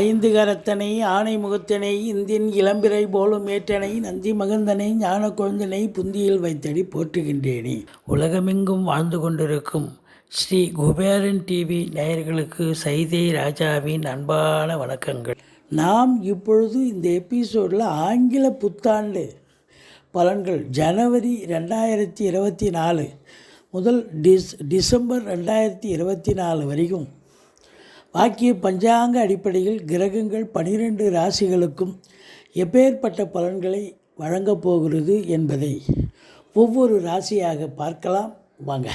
ஐந்து கரத்தனை ஆணை முகத்தனை இந்தின் இளம்பிறை போலும் ஏற்றனை நந்தி மகந்தனை ஞான குழந்தனை புந்தியில் வைத்தடி போற்றுகின்றேனே. உலகமெங்கும் வாழ்ந்து கொண்டிருக்கும் ஸ்ரீ குபேரன் டிவி நேயர்களுக்கு சைதை ராஜாவின் அன்பான வணக்கங்கள். நாம் இப்பொழுது இந்த எபிசோடில் ஆங்கில புத்தாண்டு பலன்கள் ஜனவரி ரெண்டாயிரத்தி இருபத்தி நாலு முதல் டிஸ் டிசம்பர் ரெண்டாயிரத்தி இருபத்தி நாலு வரைக்கும் வாக்கிய பஞ்சாங்க அடிப்படையில் கிரகங்கள் பனிரெண்டு ராசிகளுக்கும் எப்பேற்பட்ட பலன்களை வழங்கப் போகிறது என்பதை ஒவ்வொரு ராசியாக பார்க்கலாம். வாங்க.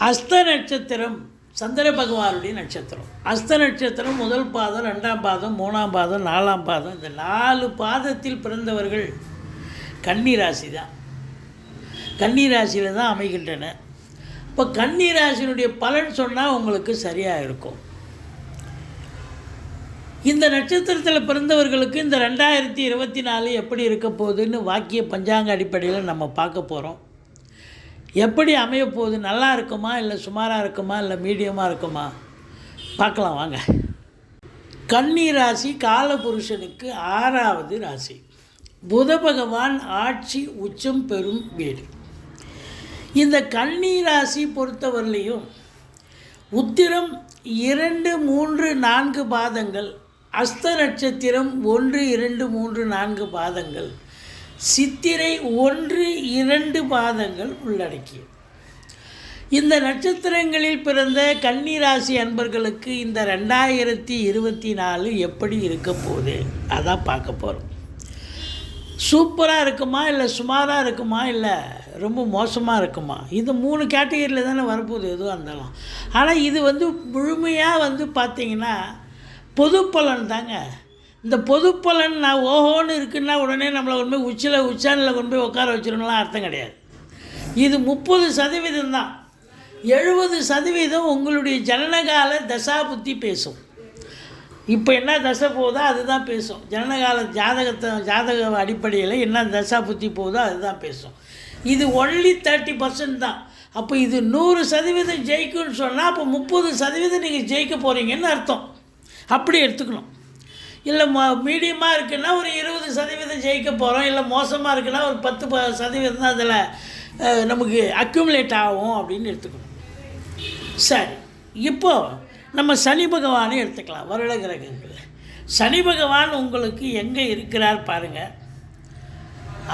அஸ்த நட்சத்திரம் சந்திர பகவானுடைய நட்சத்திரம். அஸ்த நட்சத்திரம் முதல் பாதம் ரெண்டாம் பாதம் மூணாம் பாதம் நாலாம் பாதம் இந்த நாலு பாதத்தில் பிறந்தவர்கள் கன்னி ராசி தான் கன்னி ராசியில் தான் அமைகின்றன. இப்போ கன்னி ராசியினுடைய பலன் சொன்னால் உங்களுக்கு சரியாக இருக்கும். இந்த நட்சத்திரத்தில் பிறந்தவர்களுக்கு இந்த ரெண்டாயிரத்தி இருபத்தி நாலு எப்படி இருக்க போகுதுன்னு வாக்கிய பஞ்சாங்க அடிப்படையில் நம்ம பார்க்க போகிறோம் எப்படி அமைய போகுது? நல்லா இருக்குமா? இல்லை சுமாராக இருக்குமா? இல்லை மீடியமாக இருக்குமா? பார்க்கலாம் வாங்க. கன்னி ராசி காலபுருஷனுக்கு ஆறாவது ராசி. புத பகவான் ஆட்சி உச்சம் பெறும் வீடு. இந்த கன்னி ராசி பொறுத்தவரையிலையும் உத்திரம் இரண்டு மூன்று நான்கு பாதங்கள் அஸ்த நட்சத்திரம் ஒன்று இரண்டு மூன்று நான்கு பாதங்கள் சித்திரை ஒன்று இரண்டு பாதங்கள் உள்ளடக்கியது. இந்த நட்சத்திரங்களில் பிறந்த கன்னி ராசி அன்பர்களுக்கு இந்த ரெண்டாயிரத்தி இருபத்தி நாலு எப்படி இருக்க போகுது? அதான் பார்க்க போகிறோம் சூப்பராக இருக்குமா இல்லை சுமாராக இருக்குமா இல்லை? ரொம்ப மோசமாக இருக்குமா? இது மூணு கேட்டகரியில் தானே வரப்போகுது எதுவாக இருந்தாலும். ஆனால் இது வந்து முழுமையாக வந்து பார்த்திங்கன்னா பொது பலன் தாங்க. இந்த பொது பலன் நான் ஓஹோன்னு இருக்குன்னா உடனே நம்மளை கொண்டு போய் உச்சியில் உச்சானில் கொண்டு போய் உட்கார வச்சிடணும்லாம் அர்த்தம் கிடையாது. இது முப்பது சதவீதம் தான். எழுபது சதவீதம் உங்களுடைய ஜனனகால தசாபுத்தி பேசும். இப்போ என்ன தசை போகுதோ அதுதான் பேசும். ஜனனகால ஜாதகத்தை ஜாதக அடிப்படையில் என்ன தசா புத்தி போகுதோ அதுதான் பேசும். இது ஒன்லி தேர்ட்டி பர்சன்ட் தான். அப்போ இது நூறு சதவீதம் ஜெயிக்கும்னு சொன்னால் அப்போ முப்பது சதவீதம் நீங்கள் ஜெயிக்க போகிறீங்கன்னு அர்த்தம். அப்படி எடுத்துக்கணும். இல்லை மோ மீடியமாக இருக்குன்னா ஒரு இருபது சதவீதம் ஜெயிக்க போகிறோம் இல்லை மோசமாக இருக்குன்னா ஒரு பத்து ப சதவீதம் தான் அதில் நமக்கு அக்யூமுலேட் ஆகும் அப்படின்னு எடுத்துக்கணும். சரி. இப்போது நம்ம சனி பகவானை எடுத்துக்கலாம். வருட கிரகங்கள். சனி பகவான் உங்களுக்கு எங்கே இருக்கிறார் பாருங்கள்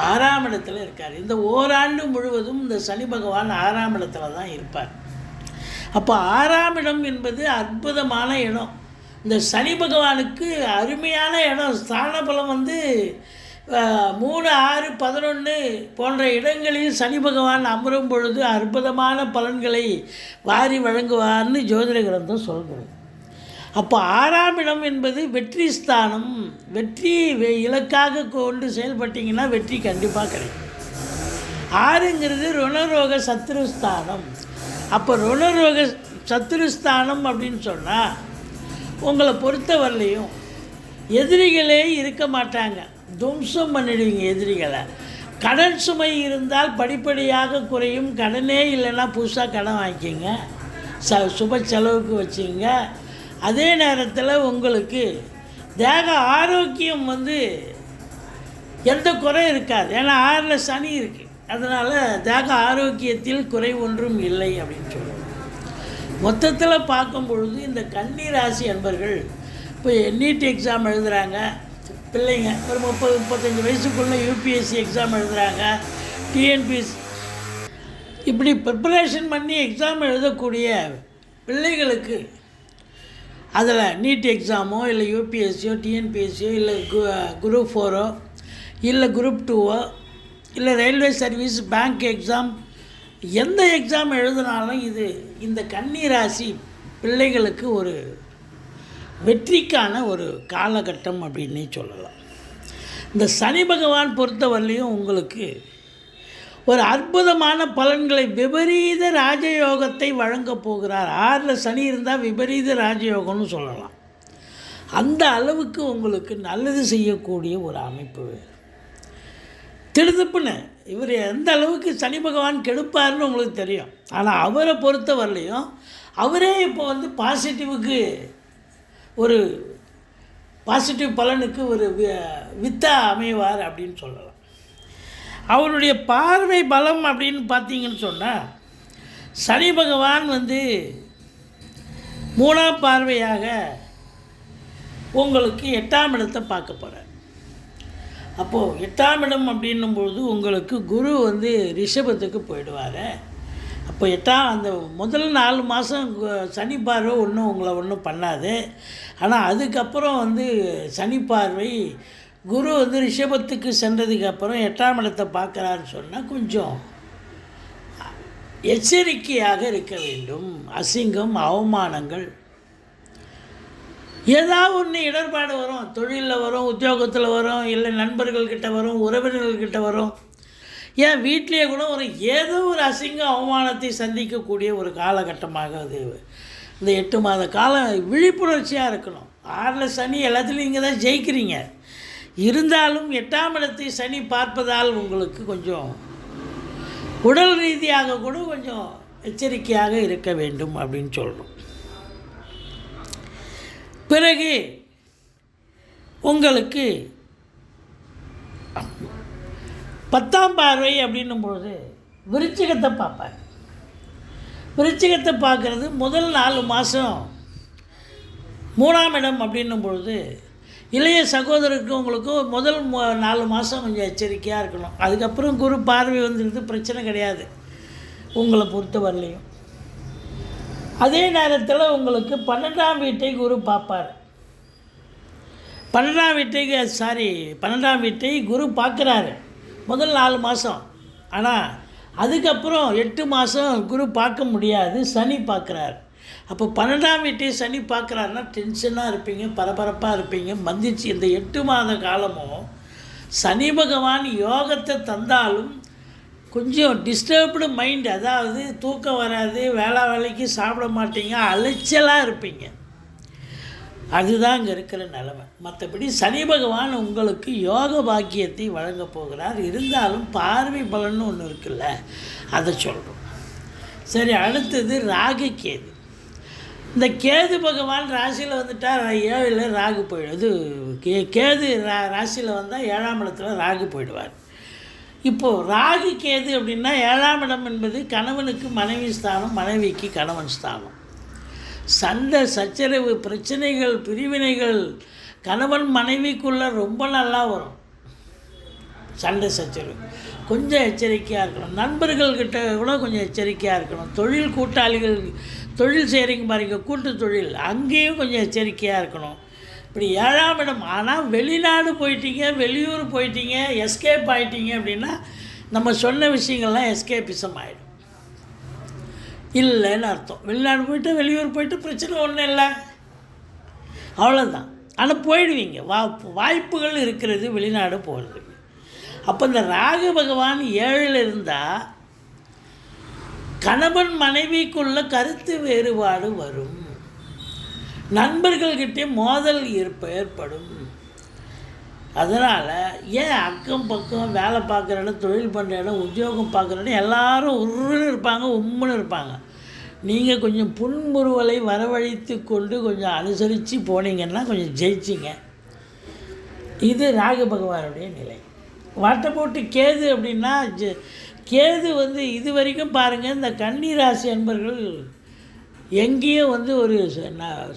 ஆறாம் இடத்துல இருக்கார். இந்த ஓராண்டு முழுவதும் இந்த சனி பகவான் ஆறாம் இடத்துல தான் இருப்பார். அப்போ ஆறாம் இடம் என்பது அற்புதமான இடம். இந்த சனி பகவானுக்கு அருமையான இடம். ஸ்தான பலம் வந்து மூணு ஆறு பதினொன்று போன்ற இடங்களில் சனி பகவான் அமரும் பொழுது அற்புதமான பலன்களை வாரி வழங்குவார்னு ஜோதிட கிரந்தம் சொல்கிறது. அப்போ ஆறாம் இடம் என்பது வெற்றி ஸ்தானம். வெற்றி வெ- இலக்காக கொண்டு செயல்பட்டீங்கன்னா வெற்றி கண்டிப்பாக கிடைக்கும். ஆறுங்கிறது ருணரோக சத்ருஸ்தானம் அப்போ ருணரோக சத்ருஸ்தானம் அப்படின்னு சொன்னால் உங்களை பொறுத்தவரையிலையும் எதிரிகளே இருக்க மாட்டாங்க. துவம்சம் பண்ணிடுவீங்க எதிரிகளை. கடன் சுமை இருந்தால் படிப்படியாக குறையும். கடனே இல்லைன்னா புதுசாக கடன் வாங்கிக்கிங்க. ச சுப செலவுக்கு வச்சிங்க. அதே நேரத்தில் உங்களுக்கு தேக ஆரோக்கியம் வந்து எந்த குறை இருக்காது. ஏன்னா ஆறில் சனி இருக்குது அதனால் தேக ஆரோக்கியத்தில் குறை ஒன்றும் இல்லை அப்படின்னு சொல்லுவோம் மொத்தத்தில் பார்க்கும் பொழுது இந்த கன்னி ராசி அன்பர்கள் இப்போ நீட் எக்ஸாம் எழுதுகிறாங்க பிள்ளைங்க ஒரு முப்பது முப்பத்தஞ்சு வயசுக்குள்ளே யூபிஎஸ்சி எக்ஸாம் எழுதுகிறாங்க டிஎன்பிஎஸ் இப்படி ப்ரிப்பரேஷன் பண்ணி எக்ஸாம் எழுதக்கூடிய பிள்ளைகளுக்கு அதில் நீட் எக்ஸாமோ இல்லை யூபிஎஸ்சியோ டிஎன்பிஎஸ்சியோ இல்லை கு குரூப் ஃபோரோ இல்லை குரூப் டூவோ இல்லை ரயில்வே சர்வீஸ் பேங்க் எக்ஸாம் எந்த எக்ஸாம் எழுதினாலும் இது இந்த கன்னி ராசி பிள்ளைகளுக்கு ஒரு வெற்றிக்கான ஒரு காலகட்டம் அப்படின்னே சொல்லலாம். இந்த சனி பகவான் பொறுத்தவரையிலையும் உங்களுக்கு ஒரு அற்புதமான பலன்களை விபரீத ராஜயோகத்தை வழங்கப் போகிறார். ஆறில் சனி இருந்தால் விபரீத ராஜயோகம்னு சொல்லலாம். அந்த அளவுக்கு உங்களுக்கு நல்லது செய்யக்கூடிய ஒரு அமைப்பு திடுதுப்புன்னு இவர் எந்த அளவுக்கு சனி பகவான் கெடுப்பார்னு உங்களுக்கு தெரியும். ஆனால் அவரை பொறுத்தவரையிலையும் அவரே இப்போ வந்து பாசிட்டிவுக்கு ஒரு பாசிட்டிவ் பலனுக்கு ஒரு வி- வித்தா அமைவார் அப்படின்னு சொல்லலாம். அவருடைய பார்வை பலம் அப்படின்னு பார்த்தீங்கன்னு சொன்னால் சனி பகவான் வந்து மூணாம் பார்வையாக உங்களுக்கு எட்டாம் இடத்தை பார்க்க போகிறார் அப்போது எட்டாம் இடம் அப்படின்னும் பொழுது உங்களுக்கு குரு வந்து ரிஷபத்துக்கு போயிடுவார். அப்போ எட்டாம் அந்த முதல் நாலு மாதம் சனி பார்வை ஒன்றும் உங்களை ஒன்றும் பண்ணாது. ஆனால் அதுக்கப்புறம் வந்து சனி பார்வை குரு வந்து ரிஷபத்துக்கு சென்றதுக்கு அப்புறம் எட்டாம் இடத்தை பார்க்குறாருன்னு சொன்னால் கொஞ்சம் எச்சரிக்கையாக இருக்க வேண்டும். அசிங்கம் அவமானங்கள். ஏதாவது ஒன்று இடர்பாடு வரும். தொழிலில் வரும் உத்தியோகத்தில் வரும் இல்லை நண்பர்கள்கிட்ட வரும் உறவினர்கள்கிட்ட வரும். ஏன் வீட்லேயே கூட ஒரு ஏதோ ஒரு அசிங்க அவமானத்தை சந்திக்கக்கூடிய ஒரு காலகட்டமாக அது. இந்த எட்டு மாத காலம் விழிப்புணர்ச்சியாக இருக்கணும். ஆறில் சனி எல்லாத்துலேயும் இங்கே தான் ஜெயிக்கிறீங்க. இருந்தாலும் எட்டாம் இடத்தை சனி பார்ப்பதால் உங்களுக்கு கொஞ்சம் உடல் ரீதியாக கூட கொஞ்சம் எச்சரிக்கையாக இருக்க வேண்டும் அப்படின்னு சொல்கிறோம் பிறகு உங்களுக்கு பத்தாம் பார்வை அப்படின்னும் பொழுது விருச்சிகத்தை பார்ப்பேன் விருச்சிகத்தை பார்க்குறது முதல் நாலு மாதம் மூணாம் இடம் அப்படின்னும் பொழுது இளைய சகோதரருக்கு உங்களுக்கு முதல் நாலு மாதம் கொஞ்சம் எச்சரிக்கையாக இருக்கணும். அதுக்கப்புறம் குரு பார்வை வந்துடுது பிரச்சனை கிடையாது. உங்களை பொறுத்த வரலையும் அதே நேரத்தில் உங்களுக்கு பன்னெண்டாம் வீட்டை குரு பார்ப்பார். பன்னெண்டாம் வீட்டுக்கு சாரி பன்னெண்டாம் வீட்டை குரு பார்க்குறாரு. முதல் நாலு மாதம் ஆனால் அதுக்கப்புறம் எட்டு மாதம் குரு பார்க்க முடியாது சனி பார்க்குறாரு. அப்போ பன்னெண்டாம் வீட்டை சனி பார்க்குறாருன்னா டென்ஷனாக இருப்பீங்க பரபரப்பாக இருப்பீங்க மந்திச்சு இந்த எட்டு மாத காலமும் சனி பகவான் யோகத்தை தந்தாலும் கொஞ்சம் டிஸ்டர்ப்டு மைண்ட் அதாவது தூக்கம் வராது வேளா வேலைக்கு சாப்பிட மாட்டீங்க அலைச்சலாக இருப்பீங்க. அதுதான் இங்கே இருக்கிற நிலைமை. மற்றபடி சனி பகவான் உங்களுக்கு யோக பாக்கியத்தை வழங்கப் போகிறார். இருந்தாலும் பார்வை பலன்னு ஒன்று இருக்குல்ல அதை சொல்கிறோம் சரி அடுத்தது ராகு கேது. இந்த கேது பகவான் ராசியில் வந்துட்டால் ஏழில் ராகு போயிடும் இது கே கேது ரா ராசியில் வந்தால் ஏழாம் இடத்துல ராகு போயிடுவார். இப்போது ராகு கேது அப்படின்னா ஏழாம் இடம் என்பது கணவனுக்கு மனைவி ஸ்தானம் மனைவிக்கு கணவன் ஸ்தானம். சண்டை சச்சரவு பிரச்சனைகள் பிரிவினைகள் கணவன் மனைவிக்குள்ளே ரொம்ப நல்லா வரும். சண்டை சச்சரவு. கொஞ்சம் எச்சரிக்கையாக இருக்கணும். நண்பர்கள்கிட்ட கூட கொஞ்சம் எச்சரிக்கையாக இருக்கணும். தொழில் கூட்டாளிகள் தொழில் செய்கிறீங்க பாருங்க கூட்டு தொழில். அங்கேயும் கொஞ்சம் எச்சரிக்கையாக இருக்கணும். இப்படி ஏழாம் இடம். ஆனால் வெளிநாடு போயிட்டீங்க வெளியூர் போயிட்டீங்க எஸ்கேப் ஆகிட்டீங்க அப்படின்னா நம்ம சொன்ன விஷயங்கள்லாம் எஸ்கேபிசம் ஆகிடும் இல்லைன்னு அர்த்தம். வெளிநாடு போயிட்டு வெளியூர் போயிட்டு பிரச்சனை ஒன்றும் இல்லை. அவ்வளோதான் ஆனால் போயிடுவீங்க. வா வாய்ப்புகள் இருக்கிறது வெளிநாடு போகிறதுக்கு அப்போ இந்த ராகு பகவான் ஏழில் இருந்தால் கணவன் மனைவிக்குள்ள கருத்து வேறுபாடு வரும். நண்பர்கள்கிட்டே மோதல் ஏற்ப ஏற்படும். அதனால் ஏன் அக்கம் பக்கம் வேலை பார்க்குற இடம் தொழில் பண்ணுற இடம் உத்தியோகம் பார்க்குற இடம் எல்லாரும் உருன்னு இருப்பாங்க உம்முன்னு இருப்பாங்க. நீங்கள் கொஞ்சம் புன்முறுவலை வரவழைத்து கொண்டு கொஞ்சம் அனுசரித்து போனீங்கன்னா கொஞ்சம் ஜெயிச்சிங்க. இது ராகு பகவானுடைய நிலை. வாட்டை போட்டு கேது அப்படின்னா ஜ- கேது வந்து இது வரைக்கும் பாருங்கள் இந்த கன்னி ராசி அன்பர்கள் எங்கேயும் வந்து ஒரு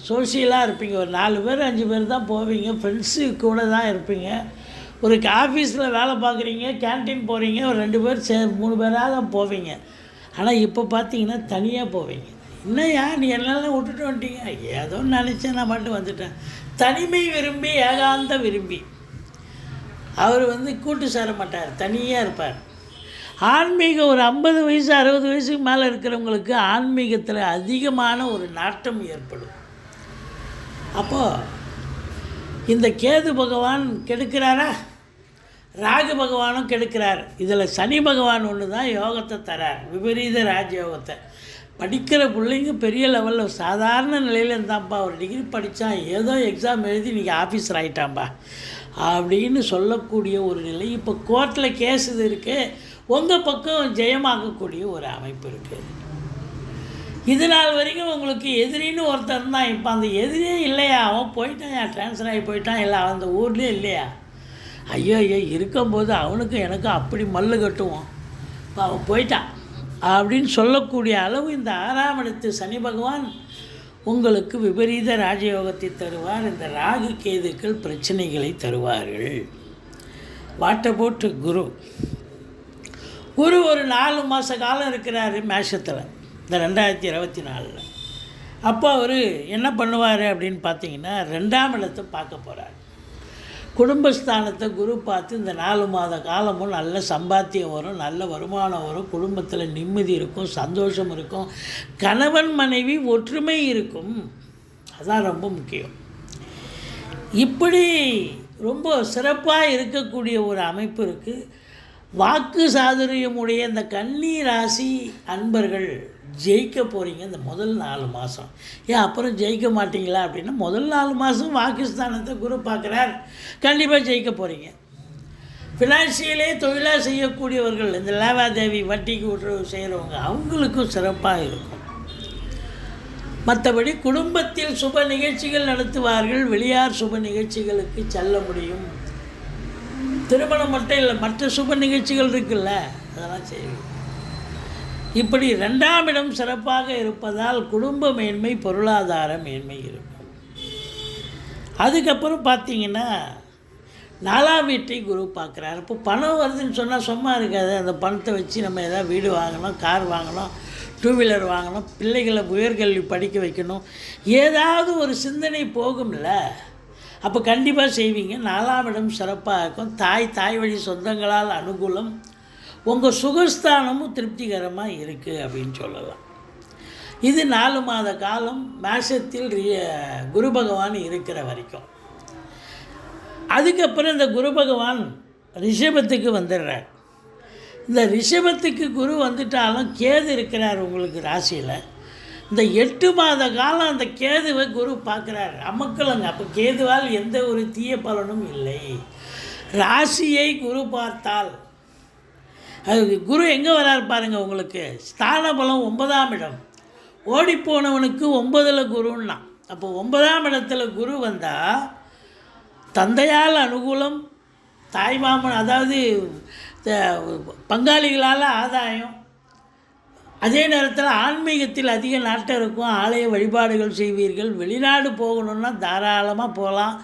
சோஷியலாக இருப்பீங்க. ஒரு நாலு பேர் அஞ்சு பேர் தான் போவீங்க. ஃப்ரெண்ட்ஸு கூட தான் இருப்பீங்க. ஒரு ஆஃபீஸில் வேலை பார்க்குறீங்க கேன்டீன் போகிறீங்க ஒரு ரெண்டு பேர் சே மூணு பேராக தான் போவீங்க. ஆனால் இப்போ பார்த்தீங்கன்னா தனியாக போவீங்க. என்னய்யா நீ என்னெல்லாம் விட்டுட்டு வந்துட்டீங்க? ஏதோ நினச்சேன் நான் மட்டும் வந்துட்டேன். தனிமை விரும்பி ஏகாந்த விரும்பி. அவர் வந்து கூட்டு சேர மாட்டார் தனியாக இருப்பார். ஆன்மீகம் ஒரு ஐம்பது வயசு அறுபது வயசுக்கு மேலே இருக்கிறவங்களுக்கு ஆன்மீகத்தில் அதிகமான ஒரு நாட்டம் ஏற்படும். அப்போது இந்த கேது பகவான் கெடுக்கிறாரா? ராகு பகவானும் கெடுக்கிறார். இதில் சனி பகவான் ஒன்று தான் யோகத்தை தரார். விபரீத ராஜயோகத்தை. படிக்கிற பிள்ளைங்க பெரிய லெவலில் சாதாரண நிலையில் இருந்தான்ப்பா ஒரு டிகிரி படித்தான் ஏதோ எக்ஸாம் எழுதி இன்றைக்கி ஆஃபீஸர் ஆகிட்டான்ப்பா அப்படின்னு சொல்லக்கூடிய ஒரு நிலை. இப்போ கோர்ட்டில் கேஸ் இது இருக்குது உங்கள் பக்கம் ஜெயமாகக்கூடிய ஒரு அமைப்பு இருக்குது இது நாள் வரைக்கும் உங்களுக்கு எதிரின்னு ஒருத்தர் தான் இப்போ அந்த எதிரியே இல்லையா? அவன் போயிட்டான் ட்ரான்ஸ்ஃபர் ஆகி போயிட்டான். இல்லை அந்த ஊர்லேயே இல்லையா? ஐயோ ஐயோ இருக்கும்போது அவனுக்கும் எனக்கும் அப்படி மல்லு கட்டுவோம். இப்போ அவன் போயிட்டான். அப்படின்னு சொல்லக்கூடிய அளவு இந்த ஆறாம் இடத்து சனி பகவான் உங்களுக்கு விபரீத ராஜயோகத்தை தருவார். இந்த ராகு கேதுக்கள் பிரச்சனைகளை தருவார்கள். வாட்டை போட்டு குரு. குரு ஒரு நாலு மாத காலம் இருக்கிறார் மேஷத்தில் இந்த ரெண்டாயிரத்தி இருபத்தி நாலில். அப்போ அவர் என்ன பண்ணுவார் அப்படின்னு பார்த்தீங்கன்னா ரெண்டாம் இடத்தை பார்க்க போகிறார் குடும்பஸ்தானத்தை குரு பார்த்து இந்த நாலு மாத காலமும் நல்ல சம்பாத்தியம் வரும் நல்ல வருமானம் வரும் குடும்பத்தில் நிம்மதி இருக்கும் சந்தோஷம் இருக்கும் கணவன் மனைவி ஒற்றுமை இருக்கும். அதான் ரொம்ப முக்கியம். இப்படி ரொம்ப சிறப்பாக இருக்கக்கூடிய ஒரு அமைப்பு இருக்குது வாக்கு சாதுரியமுடைய இந்த கன்னி ராசி அன்பர்கள் ஜெயிக்க போகிறீங்க இந்த முதல் நாலு மாதம் ஏன் அப்புறம் ஜெயிக்க மாட்டீங்களா அப்படின்னா முதல் நாலு மாதம் பாகிஸ்தானத்தை குரு பார்க்குறார். கண்டிப்பாக ஜெயிக்க போகிறீங்க ஃபினான்சியலே தொழிலாக செய்யக்கூடியவர்கள் இந்த லேவாதேவி வட்டிக்கு விட்டுறவு செய்கிறவங்க அவங்களுக்கும் சிறப்பாக இருக்கும். மற்றபடி குடும்பத்தில் சுப நிகழ்ச்சிகள் நடத்துவார்கள் வெளியார் சுப நிகழ்ச்சிகளுக்கு செல்ல முடியும். திருமணம் மட்டும் இல்லை மற்ற சுப நிகழ்ச்சிகள் இருக்குல்ல அதெல்லாம் செய்வோம் இப்படி ரெண்டாம் இடம் சிறப்பாக இருப்பதால் குடும்ப மேன்மை பொருளாதார மேன்மை இருக்கும். அதுக்கப்புறம் பார்த்தீங்கன்னா நாலாம் வீட்டை குரு பார்க்குறாரு. இப்போ பணம் வருதுன்னு சொன்னால் சும்மா இருக்காது. அந்த பணத்தை வச்சு நம்ம எதாவது வீடு வாங்கணும் கார் வாங்கணும் டூ வீலர் வாங்கணும் பிள்ளைகளை உயர்கல்வி படிக்க வைக்கணும். ஏதாவது ஒரு சிந்தனை போகும்ல அப்போ கண்டிப்பாக செய்வீங்க. நாலாம் இடம் சிறப்பாக இருக்கும். தாய் தாய் வழி சொந்தங்களால் அனுகூலம் உங்கள் சுகஸ்தானமும் திருப்திகரமாக இருக்குது அப்படின்னு சொல்லலாம். இது நாலு மாத காலம் மேஷத்தில் குரு பகவான் இருக்கிற வரைக்கும். அதுக்கப்புறம் இந்த குரு பகவான் ரிஷபத்துக்கு வந்துடுறார். இந்த ரிஷபத்துக்கு குரு வந்துட்டாலும் கேது இருக்கிறார் உங்களுக்கு ராசியில். இந்த எட்டு மாத காலம் அந்த கேதுவை குரு பார்க்குறார். அமக்கலங்க. அப்போ கேதுவால் எந்த ஒரு தீய பலனும் இல்லை. ராசியை குரு பார்த்தால் அது குரு எங்கே வரார் பாருங்க உங்களுக்கு? ஸ்தான பலம் ஒன்பதாம் இடம். ஓடிப்போனவனுக்கு ஒன்பதில் குருன்னா. அப்போ ஒன்பதாம் இடத்துல குரு வந்தால் தந்தையால் அனுகூலம் தாய்மாமன் அதாவது பங்காளிகளால் ஆதாயம். அதே நேரத்தில் ஆன்மீகத்தில் அதிக நாட்டம் இருக்கும். ஆலய வழிபாடுகள் செய்வீர்கள். வெளிநாடு போகணுன்னா தாராளமாக போகலாம்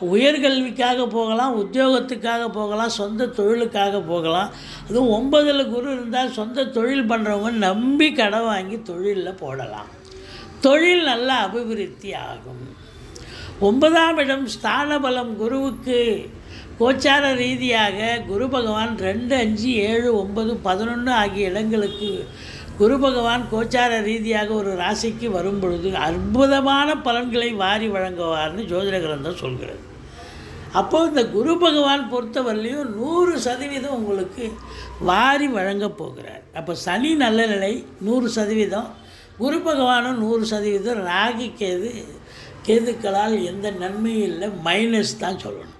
உயர்கல்விக்காக போகலாம் உத்தியோகத்துக்காக போகலாம் சொந்த தொழிலுக்காக போகலாம். அதுவும் ஒன்பதில் குரு இருந்தால் சொந்த தொழில் பண்ணுறவங்க நம்பி கடன் வாங்கி தொழிலில் போடலாம். தொழில் நல்ல அபிவிருத்தி ஆகும். ஒன்பதாம் இடம் ஸ்தானபலம் குருவுக்கு. கோச்சார ரீதியாக குரு பகவான் ரெண்டு அஞ்சு ஏழு ஒன்பது பதினொன்று ஆகிய இடங்களுக்கு குரு பகவான் கோச்சார ரீதியாக ஒரு ராசிக்கு வரும் பொழுது அற்புதமான பலன்களை வாரி வழங்குவார்னு ஜோதிட கிரந்தம் சொல்கிறது. அப்போ இந்த குரு பகவான் பொறுத்தவரையிலையும் நூறு சதவீதம் உங்களுக்கு வாரி வழங்கப் போகிறார். அப்போ சனி நல்ல நிலை நூறு சதவீதம். குரு பகவானும் நூறு சதவீதம். ராகி கேது கேதுக்களால் எந்த நன்மையும் இல்லை. மைனஸ் தான் சொல்லணும்.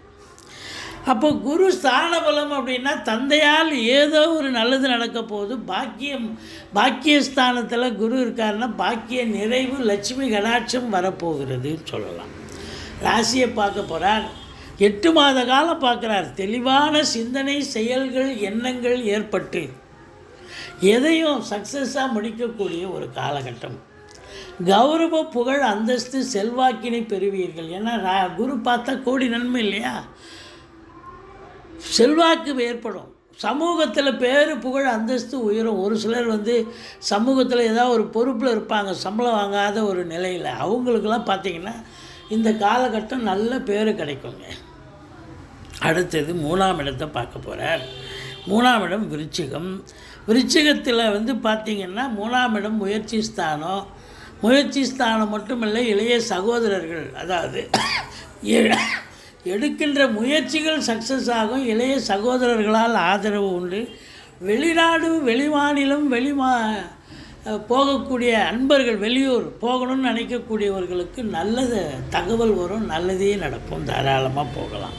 அப்போ குரு ஸ்தான பலம் அப்படின்னா தந்தையால் ஏதோ ஒரு நல்லது நடக்க போகுது. பாக்கியம் பாக்கியஸ்தானத்தில் குரு இருக்காருன்னா பாக்கிய நிறைவு லட்சுமி கடாட்சம் வரப்போகிறதுன்னு சொல்லலாம். ராசியை பார்க்க போகிறார் எட்டு மாத காலம் பார்க்குறார். தெளிவான சிந்தனை செயல்கள் எண்ணங்கள் ஏற்பட்டு எதையும் சக்ஸஸாக முடிக்கக்கூடிய ஒரு காலகட்டம். கௌரவ புகழ் அந்தஸ்து செல்வாக்கினை பெறுவீர்கள். ஏன்னா குரு பார்த்தா கோடி நன்மை இல்லையா? செல்வாக்கு ஏற்படும். சமூகத்தில் பேர் புகழ் அந்தஸ்து உயரும். ஒரு சிலர் வந்து சமூகத்தில் ஏதாவது ஒரு பொறுப்பில் இருப்பாங்க. சம்பளம் வாங்காத ஒரு நிலையில். அவங்களுக்கெல்லாம் பார்த்திங்கன்னா இந்த காலகட்டம் நல்ல பேர் கிடைக்குங்க. அடுத்தது மூணாம் இடத்தை பார்க்க போகிறார் மூணாம் இடம் விருச்சிகம். விருச்சிகத்தில் வந்து பார்த்திங்கன்னா மூணாம் இடம் முயற்சி ஸ்தானம். முயற்சி ஸ்தானம் மட்டுமில்லை இளைய சகோதரர்கள் அதாவது எடுக்கின்ற முயற்சிகள் சக்ஸஸ் ஆகும். இளைய சகோதரர்களால் ஆதரவு உண்டு. வெளிநாடு வெளிமாநிலம் வெளிமா போகக்கூடிய அன்பர்கள் வெளியூர் போகணும்னு நினைக்கக்கூடியவர்களுக்கு நல்லது தகவல் வரும் நல்லதே நடக்கும். தாராளமாக போகலாம்.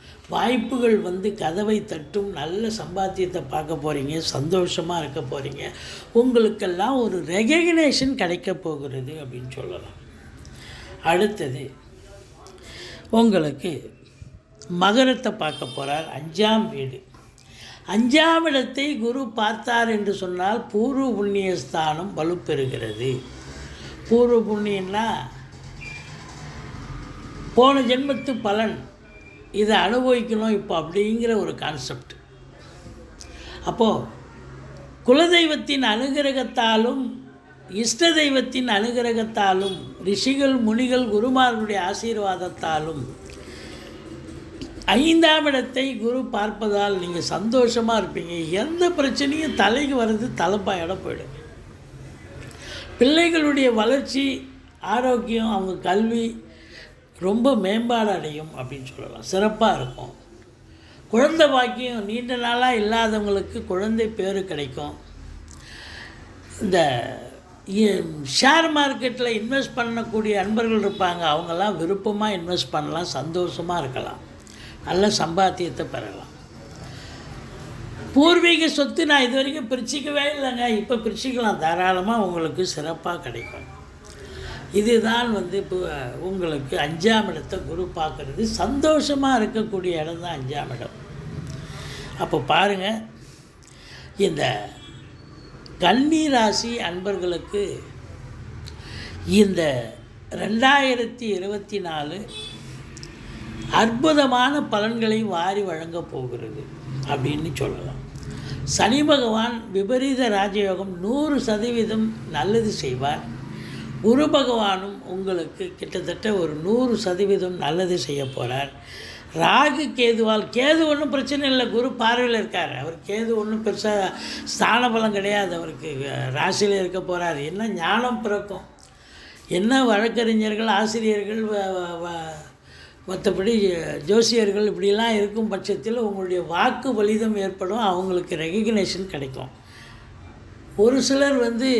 வாய்ப்புகள் வந்து கதவை தட்டும் நல்ல சம்பாத்தியத்தை பார்க்க போகிறீங்க சந்தோஷமாக இருக்க போகிறீங்க உங்களுக்கெல்லாம் ஒரு ரெகக்னேஷன் கிடைக்க போகிறது அப்படின்னு சொல்லலாம். அடுத்தது உங்களுக்கு மகரத்தை பார்க்க போகிறார் அஞ்சாம் வீடு. அஞ்சாம் இடத்தை குரு பார்த்தார் என்று சொன்னால் பூர்வ புண்ணிய ஸ்தானம் வலுப்பெறுகிறது. பூர்வ புண்ணியம்னா போன ஜென்மத்து பலன் இதை அனுபவிக்கணும் இப்போ அப்படிங்கிற ஒரு கான்செப்ட் அப்போது குலதெய்வத்தின் அனுகிரகத்தாலும் இஷ்ட தெய்வத்தின் அனுகிரகத்தாலும் ரிஷிகள் முனிகள் குருமார்களுடைய ஆசீர்வாதத்தாலும் ஐந்தாம் இடத்தை குரு பார்ப்பதால் நீங்கள் சந்தோஷமாக இருப்பீங்க. எந்த பிரச்சனையும் தலைக்கு வர்றது தலைப்பாயோட போயிடும். பிள்ளைகளுடைய வளர்ச்சி ஆரோக்கியம் அவங்க கல்வி ரொம்ப மேம்பாடு அடையும் அப்படின்னு சொல்லலாம். சிறப்பாக இருக்கும். குழந்தை பாக்கியம் நீண்ட நாளாக இல்லாதவங்களுக்கு குழந்தை பேர் கிடைக்கும். இந்த ஷேர் மார்க்கெட்டில் இன்வெஸ்ட் பண்ணக்கூடிய அன்பர்கள் இருப்பாங்க. அவங்கெல்லாம் விருப்பமாக இன்வெஸ்ட் பண்ணலாம். சந்தோஷமாக இருக்கலாம். நல்ல சம்பாத்தியத்தை பெறலாம். பூர்வீக சொத்து நான் இது வரைக்கும் பிரிச்சிக்கவே இல்லைங்க. இப்போ பிரிச்சிக்கலாம். தாராளமாக உங்களுக்கு சிறப்பாக கிடைக்கும். இதுதான் வந்து இப்போ உங்களுக்கு அஞ்சாம் இடத்தை குரு பார்க்குறது. சந்தோஷமாக இருக்கக்கூடிய இடம் தான் அஞ்சாம் இடம். அப்போ பாருங்கள் இந்த கன்னி ராசி அன்பர்களுக்கு இந்த ரெண்டாயிரத்தி இருபத்தி நாலு அற்புதமான பலன்களை வாரி வழங்கப் போகிறது அப்படின்னு சொல்லலாம். சனி பகவான் விபரீத ராஜயோகம் நூறு சதவீதம் நல்லது செய்வார். குரு பகவானும் உங்களுக்கு கிட்டத்தட்ட ஒரு நூறு சதவீதம் நல்லது செய்ய போகிறார் ராகு கேதுவால் கேது ஒன்றும் பிரச்சனை இல்லை குரு பார்வையில் இருக்கார். அவர் கேது ஒன்றும் பெருசாக ஸ்தான பலம் கிடையாது. அவருக்கு ராசியில் இருக்க போகிறார் என்ன ஞானம் பிறக்கும். என்ன வழக்கறிஞர்கள் ஆசிரியர்கள் மற்றபடி ஜோசியர்கள் இப்படிலாம் இருக்கும் பட்சத்தில் உங்களுடைய வாக்கு வலிதம் ஏற்படும். அவங்களுக்கு ரெகக்னேஷன் கிடைக்கும். ஒரு சிலர் வந்து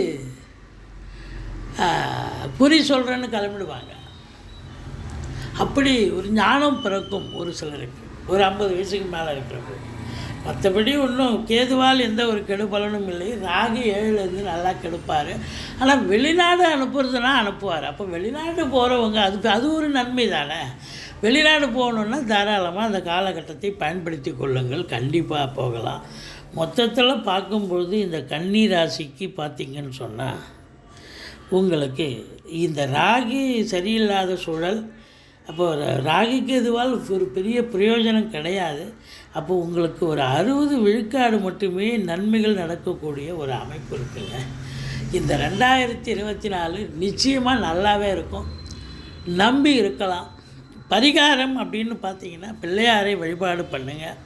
குறி சொல்கிறேன்னு கிளம்பிடுவாங்க. அப்படி ஒரு ஞானம் பிறக்கும் ஒரு சிலருக்கு. ஒரு ஐம்பது வயசுக்கு மேலே இருக்கிறவங்க. மற்றபடி ஒன்றும் கேதுவால் எந்த ஒரு கெடுபலனும் இல்லை. ராகு ஏழுலேருந்து நல்லா கெடுப்பார். ஆனால் வெளிநாடு அனுப்புறதுனா அனுப்புவார். அப்போ வெளிநாடு போகிறவங்க அதுக்கு அது ஒரு நன்மை தானே. வெளிநாடு போகணுன்னா தாராளமாக அந்த காலகட்டத்தை பயன்படுத்தி கொள்ளுங்கள். கண்டிப்பாக போகலாம். மொத்தத்தில் பார்க்கும்பொழுது இந்த கன்னி ராசிக்கு பார்த்திங்கன்னு சொன்னால் உங்களுக்கு இந்த ராகி சரியில்லாத சூழல் அப்போது ராகிக்கு இதுவால் ஒரு பெரிய பிரயோஜனம் கிடையாது. அப்போ உங்களுக்கு ஒரு அறுபது விழுக்காடு மட்டுமே நன்மைகள் நடக்கக்கூடிய ஒரு அமைப்பு இருக்குங்க. இந்த ரெண்டாயிரத்தி இருபத்தி நாலு நிச்சயமாக நல்லாவே இருக்கும். நம்பி இருக்கலாம். பரிகாரம் அப்படின்னு பார்த்தீங்கன்னா பிள்ளையாரை வழிபாடு பண்ணுங்கள்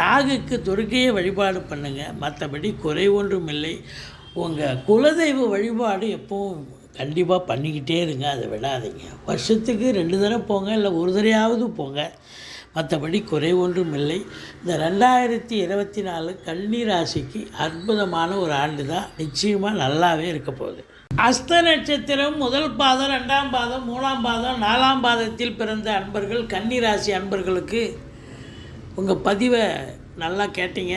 ராகுக்கு துர்க்கையை வழிபாடு பண்ணுங்கள் மற்றபடி குறை ஒன்றும் இல்லை. உங்கள் குலதெய்வ வழிபாடு எப்போவும் கண்டிப்பாக பண்ணிக்கிட்டே இருங்க அதை விடாதீங்க. வருஷத்துக்கு ரெண்டு தடவை போங்க இல்லை ஒரு தடையாவது போங்க. மற்றபடி குறை ஒன்றும் இல்லை. இந்த ரெண்டாயிரத்தி இருபத்தி நாலு கன்னி ராசிக்கு அற்புதமான ஒரு ஆண்டு தான். நிச்சயமாக நல்லாவே இருக்க போகுது. அஸ்த நட்சத்திரம் முதல் பாதம் ரெண்டாம் பாதம் மூணாம் பாதம் நாலாம் பாதத்தில் பிறந்த அன்பர்கள் கன்னி ராசி அன்பர்களுக்கு உங்கள் பதிவை நல்லா கேட்டீங்க.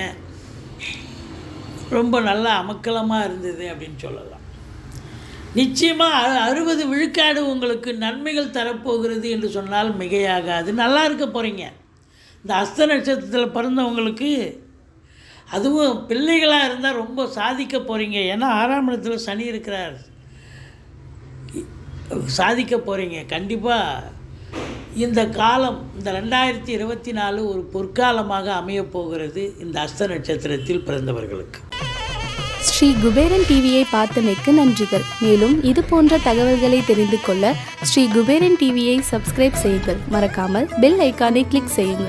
ரொம்ப நல்லா அமக்கலமாக இருந்தது அப்படின்னு சொல்லலாம். நிச்சயமாக அறுபது விழுக்காடு உங்களுக்கு நன்மைகள் தரப்போகிறது என்று சொன்னால் மிகையாகாது. நல்லா இருக்க போகிறீங்க இந்த அஸ்த நட்சத்திரத்தில் பிறந்தவங்களுக்கு அதுவும் பிள்ளைகளாக இருந்தால் ரொம்ப சாதிக்க போகிறீங்க ஏன்னா ஆறாம் இடத்துல சனி இருக்கிறார். சாதிக்க போகிறீங்க கண்டிப்பாக இந்த காலம் இந்த ரெண்டாயிரத்தி இருபத்தி நாலு ஒரு பொற்காலமாக அமையப் போகிறது இந்த அஸ்த நட்சத்திரத்தில் பிறந்தவர்களுக்கு. ஸ்ரீ குபேரன் டிவியை பார்த்தமைக்கு நன்றிகள். மேலும் இது போன்ற தகவல்களை தெரிந்து கொள்ள ஸ்ரீ குபேரன் டிவியை சப்ஸ்கிரைப் செய்யுங்கள். மறக்காமல் பெல் ஐக்கானை கிளிக் செய்யுங்கள்.